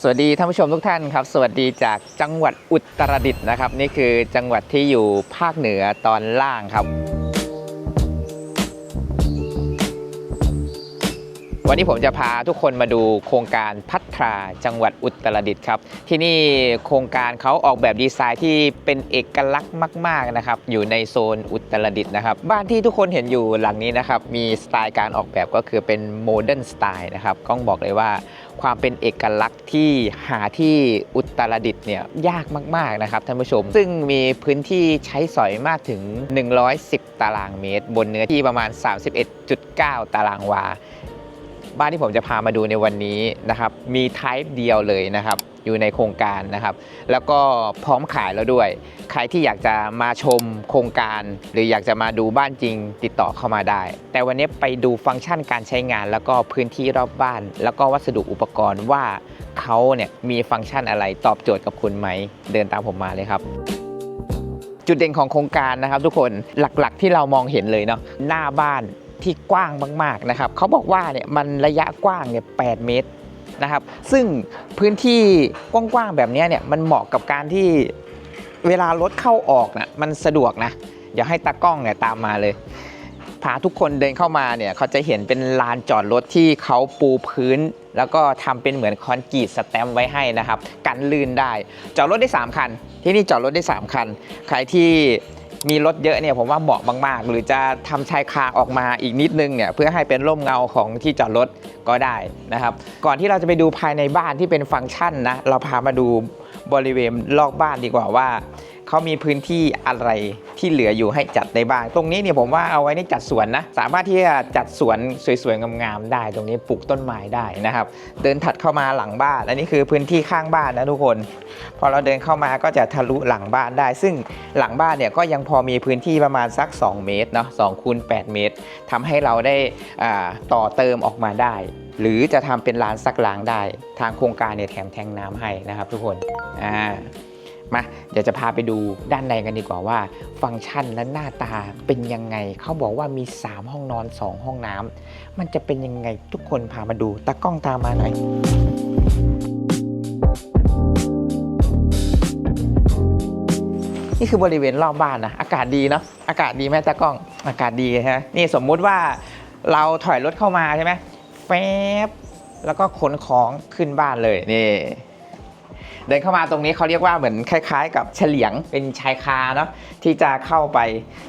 สวัสดีท่านผู้ชมทุกท่านครับ สวัสดีจากจังหวัดอุตรดิตถ์นะครับ นี่คือจังหวัดที่อยู่ภาคเหนือตอนล่างครับ วันนี้ผมจะพาทุกคนมาดูโครงการพัฒราจังหวัดอุตรดิตถ์ครับ ที่นี่โครงการเขาออกแบบดีไซน์ที่เป็นเอกลักษณ์มาก ๆนะครับ อยู่ในโซนอุตรดิตถ์นะครับ บ้านที่ทุกคนเห็นอยู่หลังนี้นะครับ มีสไตล์การออกแบบก็คือเป็นโมเดิร์นสไตล์นะครับก้องบอกเลยว่าความเป็นเอกลักษณ์ที่หาที่อุตรดิตถ์เนี่ยยากมาก ๆ นะครับท่านผู้ชม ซึ่งมีพื้นที่ใช้สอยมากถึง 110 ตารางเมตร บนเนื้อที่ประมาณ 31.9 ตารางวา บ้านที่ผมจะพามาดูในวันนี้นะครับ มีไทป์เดียวเลยนะครับ อยู่ในโครงการนะครับ แล้วก็พร้อมขายแล้วด้วย ใครที่อยากจะมาชมโครงการ หรืออยากจะมาดูบ้านจริงติดต่อเข้ามาได้ แต่วันนี้ไปดูฟังก์ชันการใช้งาน แล้วก็พื้นที่รอบบ้าน แล้วก็วัสดุอุปกรณ์ว่าเขาเนี่ยมีฟังก์ชันอะไรตอบโจทย์กับคุณไหม เดินตามผมมาเลยครับจุดเด่นของโครงการนะครับทุกคนหลักๆที่เรามองเห็นเลยเนาะหน้าบ้าน ที่กว้างมากๆนะครับเขาบอกว่าเนี่ยมันระยะกว้างเนี่ย8เมตรนะครับ ซึ่งพื้นที่กว้างๆแบบนี้เนี่ยมันเหมาะกับการที่เวลารถเข้าออกนะมันสะดวกนะอย่าให้ตากล้องเนี่ยตามมาเลยพาทุกคนเดินเข้ามาเนี่ยเขาจะเห็นเป็นลานจอดรถที่เขาปูพื้น แล้วก็ทำเป็นเหมือนคอนกรีตสแตมไว้ให้นะครับ กันลื่นได้ จอดรถได้ 3 คัน ที่นี่จอดรถได้ 3 คัน ใครที่ มีรถเยอะเนี่ยผมว่าเหมาะมากๆ หรือจะทำชายคาออกมาอีกนิดนึงเนี่ยเพื่อให้เป็นร่มเงาของที่จอดรถก็ได้นะครับ ก่อนที่เราจะไปดูภายในบ้านที่เป็นฟังก์ชันนะเราพามาดูบริเวณรอบบ้านดีกว่าว่า เขามีพื้นที่อะไรที่เหลืออยู่ให้จัดได้บ้าง ตรงนี้เนี่ยผมว่าเอาไว้ในจัดสวนนะ สามารถที่จะจัดสวนสวยๆงามๆได้ ตรงนี้ปลูกต้นไม้ได้นะครับ เดินถัดเข้ามาหลังบ้าน อันนี้คือพื้นที่ข้างบ้านนะทุกคน พอเราเดินเข้ามาก็จะทะลุหลังบ้านได้ ซึ่งหลังบ้านเนี่ยก็ยังพอมีพื้นที่ประมาณสัก 2 เมตรเนาะ2คูณ8เมตรทำให้เราได้อ่าต่อเติมออกมาได้หรือจะทำเป็นลานซักล้างได้ ทางโครงการเนี่ยแถมแทงน้ำให้นะครับทุกคน อ่า มาเดี๋ยวจะพาไปดูด้านในกันดีกว่าว่า ฟังก์ชันและหน้าตาเป็นยังไง เขาบอกว่ามี 3 ห้องนอน 2 ห้องน้ำมันจะเป็นยังไงทุกคนพามาดูตากล้องตามมาหน่อยนี่คือบริเวณรอบบ้านนะอากาศดีเนาะอากาศดีไหมตากล้องอากาศดีฮะนี่สมมุติว่าเราถอยรถเข้ามาใช่ไหมแฟบแล้วก็ขนของขึ้นบ้านเลยนี่ เดินเข้ามาตรงนี้เขาเรียกว่าเหมือนคล้าย ๆ กับเฉลียงเป็นชายคาเนาะที่จะเข้าไป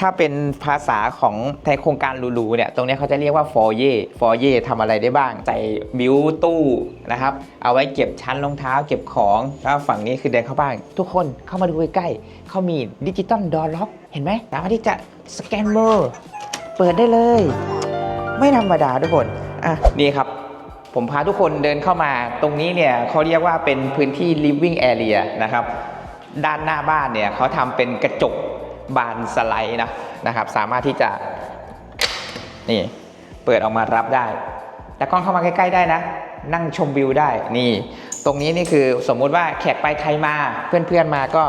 ถ้าเป็นภาษาของในโครงการลูๆเนี่ยตรงนี้เขาจะเรียกว่าฟอเย่ฟอเย่ทำอะไรได้บ้างใส่บิวตู้นะครับเอาไว้เก็บชั้นรองเท้าเก็บของแล้วฝั่งนี้คือเดินเข้าบ้านทุกคนเข้ามาดูใกล้ๆเขามีดิจิตอลดอร์ล็อกเห็นไหมสามารถที่จะสแกนเมอร์เปิดได้เลย ไม่ธรรมดาทุกคนอะนี่ครับ ผมพาทุกคนเดินเข้ามาตรงนี้เนี่ยเขาเรียกว่าเป็นพื้นที่ living area นะครับด้านหน้าบ้านเนี่ยเขาทำเป็นกระจกบานสไลด์นะนะครับ สามารถที่จะนี่เปิดออกมารับได้ แล้วกล้องเข้ามาใกล้ๆได้นะ นั่งชมวิวได้นี่ ตรงนี้นี่คือสมมุติว่าแขกไปไทยมาเพื่อนๆมาก็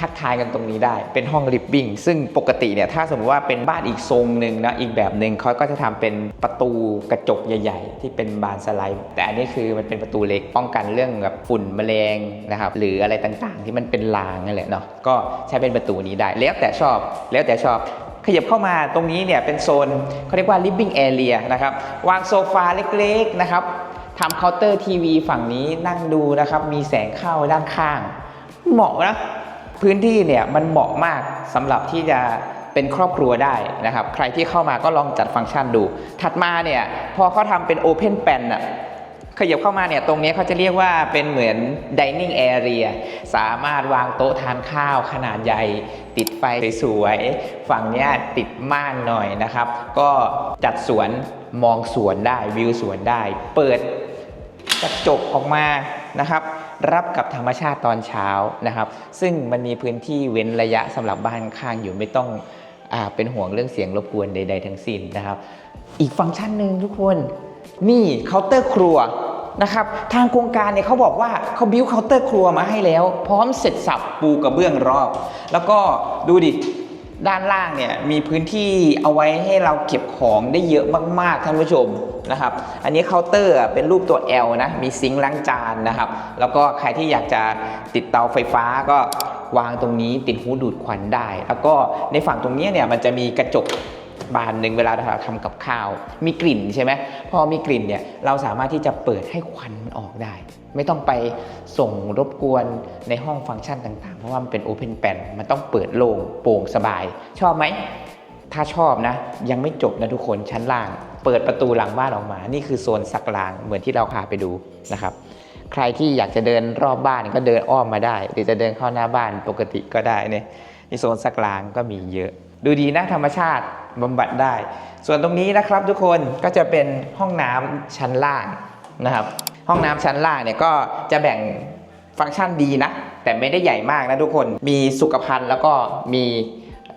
ทักทายกันตรงนี้ได้ เป็นห้องลิฟบิ้งซึ่งปกติเนี่ยถ้าสมมติว่าเป็นบ้านอีกทรงหนึ่งนะอีกแบบหนึ่งเขาก็จะทำเป็นประตูกระจกใหญ่ ๆ ที่เป็นบานสไลด์ แต่อันนี้คือมันเป็นประตูเล็กป้องกันเรื่องแบบฝุ่นแมลงนะครับหรืออะไรต่างๆ ที่มันเป็นรางนั่นแหละเนาะก็ใช้เป็นประตูนี้ได้ แล้วแต่ชอบแล้วแต่ชอบขยับเข้ามาตรงนี้เนี่ยเป็นโซนเขาเรียกว่า living area นะครับวางโซฟาเล็กๆนะครับทำเคาน์เตอร์ทีวีฝั่งนี้นั่งดูนะครับมีแสงเข้าด้านข้าง เหมาะนะ พื้นที่เนี่ยมันเหมาะมากสำหรับที่จะเป็นครอบครัวได้นะครับ ใครที่เข้ามาก็ลองจัดฟังก์ชันดู ถัดมาเนี่ยพอเขาทำเป็น Open Plan น่ะขยับเข้ามาเนี่ยตรงนี้เขาจะเรียกว่าเป็นเหมือน dining area สามารถวางโต๊ะทานข้าวขนาดใหญ่ ติดไฟสวยๆฝั่งนี้ติดม่านหน่อยนะครับ ก็จัดสวนมองสวนได้วิวสวนได้ เปิดกระจกออกมานะครับ รับกับธรรมชาติตอนเช้านะครับ ซึ่งมันมีพื้นที่เว้นระยะสำหรับบ้านข้างอยู่ไม่ต้องอเป็นห่วงเรื่องเสียงรบกวนใด ๆ ทั้งสิ้นนะครับ อีกฟังก์ชันหนึ่งทุกคนนี่เคาน์เตอร์ครัวนะครับทางโครงการเนี่ยเขาบอกว่าเขาบิวเคาน์เตอร์ครัวมาให้แล้ว พร้อมเสร็จสับปูกระเบื้องรอบ แล้วก็ดูดิ ด้านล่างเนี่ยมีพื้นที่เอาไว้ให้เราเก็บของได้เยอะมากๆท่านผู้ชมนะครับ อันนี้เคาน์เตอร์เป็นรูปตัว L นะ มีซิงค์ล้างจานนะครับ แล้วก็ใครที่อยากจะติดเตาไฟฟ้าก็วางตรงนี้ติดหูดูดควันได้ แล้วก็ในฝั่งตรงนี้เนี่ยมันจะมีกระจก บานหนึ่งเวลาเราทำกับข้าว มีกลิ่นใช่ไหมพอมีกลิ่นเนี่ยเราสามารถที่จะเปิดให้ควันมันออกได้ ไม่ต้องไปส่งรบกวนในห้องฟังก์ชันต่างๆ เพราะว่ามันเป็นโอเพนแปนมันต้องเปิดโล่งโปร่งสบาย ชอบไหมถ้าชอบนะ ยังไม่จบนะทุกคนชั้นล่าง เปิดประตูหลังบ้านออกมา นี่คือโซนสักลางเหมือนที่เราพาไปดูนะครับใครที่อยากจะเดินรอบบ้านก็เดินอ้อมมาได้ หรือจะเดินเข้าหน้าบ้านปกติก็ได้เนี่ยนี่โซนสักลางก็มีเยอะ ดูดีนะธรรมชาติบำบัดได้ ส่วนตรงนี้นะครับทุกคนก็จะเป็นห้องน้ำชั้นล่างนะครับ ห้องน้ำชั้นล่างเนี่ยก็จะแบ่งฟังก์ชันดีนะ แต่ไม่ได้ใหญ่มากนะทุกคนมีสุขภัณฑ์แล้วก็มี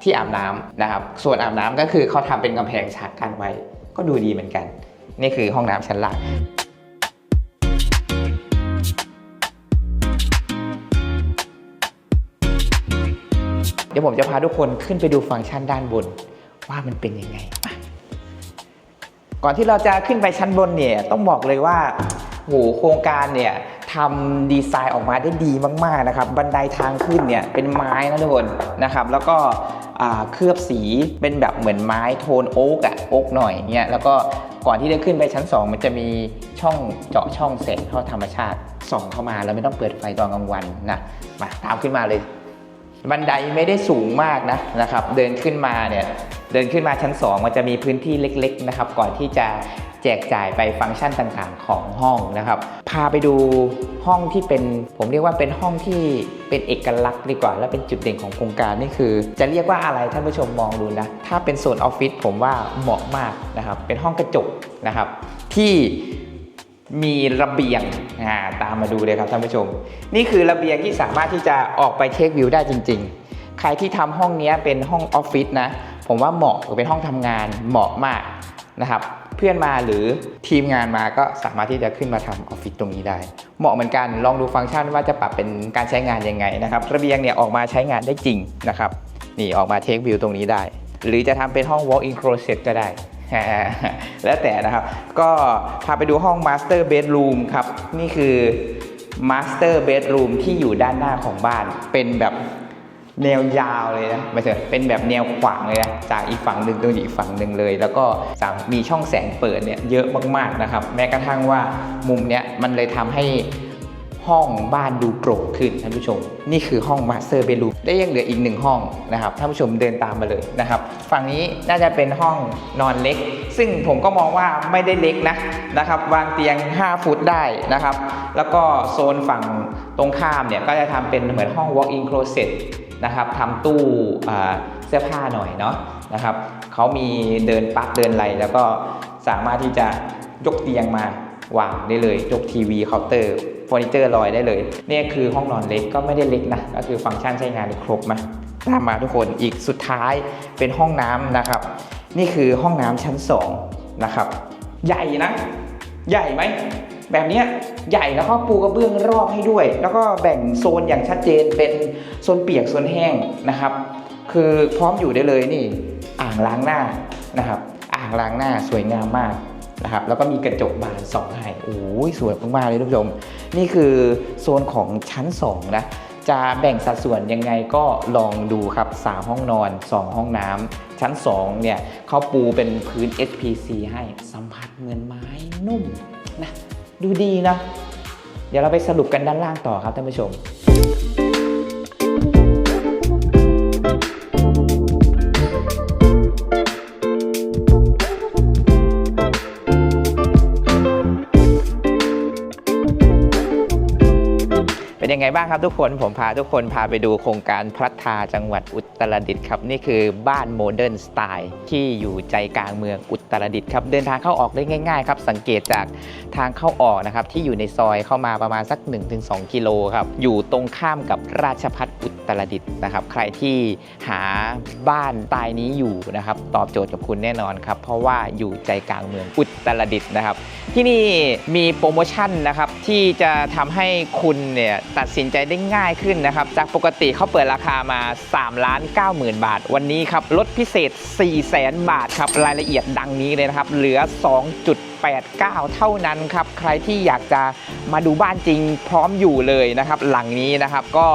ที่อาบน้ำนะครับ ส่วนอาบน้ำก็คือเขาทำเป็นกำแพงฉากกั้นไว้ ก็ดูดีเหมือนกัน นี่คือห้องน้ำชั้นล่าง ดี๋ยวผมจะพาทุกคนขึ้นไปดูฟังก์ชันด้านบน ว่ามันเป็นยังไงมาก่อนที่เราจะขึ้นไปชั้นบนเนี่ยต้องบอกเลยว่าโหโครงการเนี่ยทำดีไซน์ออกมาได้ดีมากๆนะครับ บันไดทางขึ้นเนี่ยเป็นไม้นะทุกคนนะครับ แล้วก็เคลือบสีเป็นแบบเหมือนไม้โทนโอ๊กอะโอ๊กหน่อยเนี่ยแล้วก็ก่อนที่จะขึ้นไปชั้น 2 มันจะมีช่องเจาะช่องแสงเข้าธรรมชาติส่องเข้ามาแล้วไม่ต้องเปิดไฟตอนกลางวันนะมาตามขึ้นมาเลย บันไดไม่ได้สูงมากนะนะครับ เดินขึ้นมาเนี่ยเดินขึ้นมาชั้น 2 มันจะมีพื้นที่เล็กๆนะครับ ก่อนที่จะแจกจ่ายไปฟังก์ชันต่างๆของห้องนะครับ พาไปดูห้องที่เป็นผมเรียกว่าเป็นห้องที่เป็นเอกลักษณ์ดีกว่า และเป็นจุดเด่นของโครงการนี่คือ จะเรียกว่าอะไรท่านผู้ชมมองดูนะถ้าเป็นโซนออฟฟิศผมว่าเหมาะมากนะครับ เป็นห้องกระจกนะครับ ที่ มีระเบียงอ่าตามมาดูเลยครับท่านผู้ชม นี่คือระเบียงที่สามารถที่จะออกไปเทควิวได้จริง ๆ ใครที่ทำห้องนี้เป็นห้องออฟฟิศนะ ผมว่าเหมาะหรือเป็นห้องทำงานเหมาะมากนะครับ เพื่อนมาหรือทีมงานมาก็สามารถที่จะขึ้นมาทำออฟฟิศตรงนี้ได้ เหมาะเหมือนกันลองดูฟังก์ชันว่าจะปรับเป็นการใช้งานยังไงนะครับ ระเบียงเนี่ยออกมาใช้งานได้จริงนะครับนี่ออกมาเทควิวตรงนี้ได้ หรือจะทำเป็นห้อง walk-in closet ก็ได้ แล้วแต่นะครับ ก็พาไปดูห้อง Master Bedroom ครับ นี่คือ Master Bedroom ที่อยู่ด้านหน้าของบ้าน เป็นแบบแนวยาวเลยนะไม่ใช่เป็นแบบแนวขวางเลยนะจากอีกฝั่งหนึ่งตรงอีกฝั่งหนึ่งเลย แล้วก็สามมีช่องแสงเปิดเนี่ยเยอะมากๆนะครับ แม้กระทั่งว่ามุมเนี้ยมันเลยทำให้ ห้องบ้านดูโปร่งขึ้นท่านผู้ชม นี่คือห้องมาสเตอร์เบดรูมและยังเหลืออีกหนึ่งห้องนะครับท่านผู้ชมเดินตามมาเลยนะครับ ฝั่งนี้น่าจะเป็นห้องนอนเล็ก ซึ่งผมก็มองว่าไม่ได้เล็กนะนะครับ วางเตียง 5 ฟุตได้นะครับ แล้วก็โซนฝั่งตรงข้ามเนี่ยก็จะทำเป็นเหมือนห้อง walk-in closet นะครับทำตู้เสื้อผ้าหน่อยเนาะนะครับเขามีเดินปักเดินอะไรแล้วก็สามารถที่จะยกเตียงมา วางได้เลยยกทีวีเคาน์เตอร์เฟอร์นิเจอร์ลอยได้เลยเนี่ยคือห้องนอนเล็กก็ไม่ได้เล็กนะก็คือฟังก์ชันใช้งานครบมาตามมาทุกคนอีกสุดท้ายเป็นห้องน้ำนะครับ นี่คือห้องน้ำชั้น2นะครับใหญ่นะ ใหญ่ไหมแบบนี้ใหญ่แล้วก็ปูกระเบื้องรอบให้ด้วย แล้วก็แบ่งโซนอย่างชัดเจนเป็นโซนเปียกโซนแห้งนะครับ คือพร้อมอยู่ได้เลยนี่ อ่างล้างหน้านะครับ อ่างล้างหน้าสวยงามมาก นะครับแล้วก็มีกระจกบานสองให้โอ้ยสวยมากๆเลยท่านผู้ชม นี่คือโซนของชั้น2นะจะแบ่งสัดส่วนยังไงก็ลองดูครับ 3 ห้องนอน 2 ห้องน้ำชั้น 2 เนี่ยเขาปูเป็นพื้น HPC ให้สัมผัสเหมือนไม้นุ่มนะดูดีนะ เดี๋ยวเราไปสรุปกันด้านล่างต่อครับท่านผู้ชม เป็นยังไงบ้างครับทุกคนผมพาทุกคนพาไปดูโครงการพระทาจังหวัดอุตรดิตถ์ครับ นี่คือบ้านโมเดิร์นสไตล์ที่อยู่ใจกลางเมืองอุตรดิตถ์ครับ เดินทางเข้าออกได้ง่ายๆครับสังเกตจากทางเข้าออกนะครับที่อยู่ในซอยเข้ามาประมาณสัก 1-2 กิโลครับอยู่ตรงข้ามกับราชพัฒอุตรดิตถ์นะครับ ใครที่หาบ้านสไตล์นี้อยู่นะครับตอบโจทย์กับคุณแน่นอนครับเพราะว่าอยู่ใจกลางเมืองอุตรดิตถ์นะครับ ที่นี่มีโปรโมชั่นนะครับที่จะทำให้คุณเนี่ยตัดสินใจได้ง่ายขึ้นนะครับ จากปกติเขาเปิดราคามา3ล้าน9 0,000 บาท วันนี้ครับลดพิเศษ 4 0 0แสนบาทครับ รายละเอียดดังนี้เลยนะครับ เหลือ 2.89 เท่านั้นครับ ใครที่อยากจะมาดูบ้านจริงพร้อมอยู่เลยนะครับ หลังนี้นะครับก็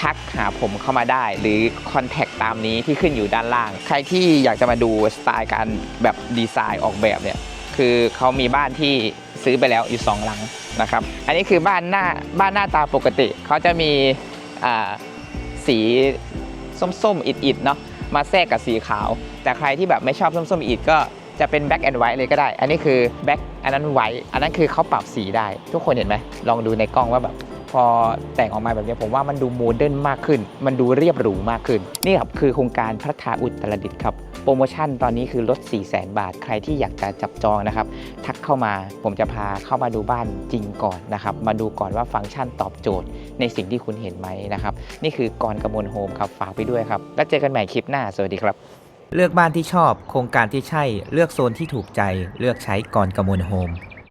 ทักหาผมเข้ามาได้ หรือคอนแทคตามนี้ที่ขึ้นอยู่ด้านล่าง ใครที่อยากจะมาดูสไตล์การแบบดีไซน์ออกแบบเนี่ยคือเขามีบ้านที่ซื้อไปแล้วอยู่สองหลัง นะครับอันนี้คือบ้านหน้าบ้านหน้าตาปกติเขาจะมีสีส้มๆอิดๆเนาะมาแทรกกับสีขาว แต่ใครที่แบบไม่ชอบส้มๆอิดก็จะเป็นแบ็กแอนด์ไวท์เลยก็ได้ อันนี้คือแบ็กอันนั้นไวท์อันนั้นคือเขาปรับสีได้ ทุกคนเห็นไหมลองดูในกล้องว่าแบบ พอแต่งออกมาแบบนี้ผมว่ามันดูโมเดิร์นมากขึ้น มันดูเรียบหรูมากขึ้น นี่ครับคือโครงการพัฒนาอุตรดิตถ์ครับ โปรโมชั่นตอนนี้คือลด 4 0 0 0 0 0 บาท ใครที่อยากจะจับจองนะครับ ทักเข้ามาผมจะพาเข้ามาดูบ้านจริงก่อนนะครับ มาดูก่อนว่าฟังก์ชันตอบโจทย์ในสิ่งที่คุณเห็นไหมนะครับ นี่คือกรกมลโฮมครับฝากไปด้วยครับ แล้วเจอกันใหม่คลิปหน้า สวัสดีครับ เลือกบ้านที่ชอบ โครงการที่ใช่ เลือกโซนที่ถูกใจ เลือกใช้ก่อนกมลโฮม